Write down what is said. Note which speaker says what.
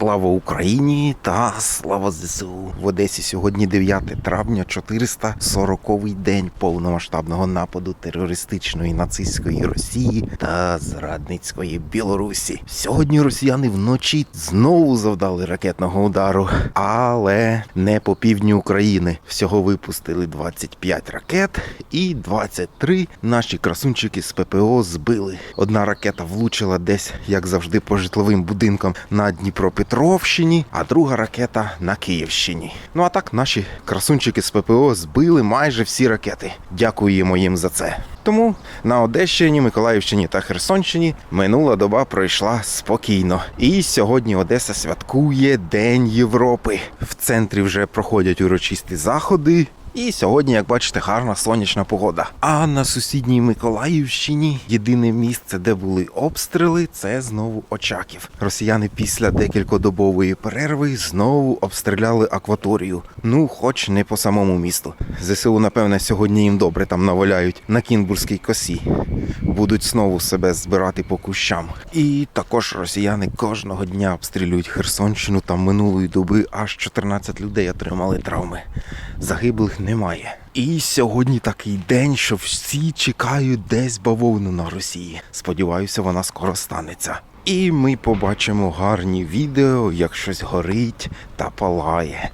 Speaker 1: Слава Україні та слава ЗСУ. В Одесі сьогодні 9 травня, 440-й день повномасштабного нападу терористичної нацистської Росії та зрадницької Білорусі. Сьогодні росіяни вночі знову завдали ракетного удару, але не по півдню України. Всього випустили 25 ракет і 23 наші красунчики з ППО збили. Одна ракета влучила десь, як завжди, по житловим будинкам на Дніпропетровщині, а друга ракета на Київщині. Ну а так наші красунчики з ППО збили майже всі ракети. Дякуємо їм за це. Тому на Одещині, Миколаївщині та Херсонщині минула доба пройшла спокійно. І сьогодні Одеса святкує День Європи. В центрі вже проходять урочисті заходи. І сьогодні, як бачите, гарна сонячна погода. А на сусідній Миколаївщині єдине місце, де були обстріли, це знову Очаків. Росіяни після декількодобової перерви знову обстріляли акваторію. Ну, хоч не по самому місту. ЗСУ, напевне, сьогодні їм добре там наваляють на Кінбурзькій косі. Будуть знову себе збирати по кущам. І також росіяни кожного дня обстрілюють Херсонщину. Там минулої доби аж 14 людей отримали травми. Загиблих немає. І сьогодні такий день, що всі чекають десь бавовну на Росії. Сподіваюся, вона скоро станеться. І ми побачимо гарні відео, як щось горить та палає.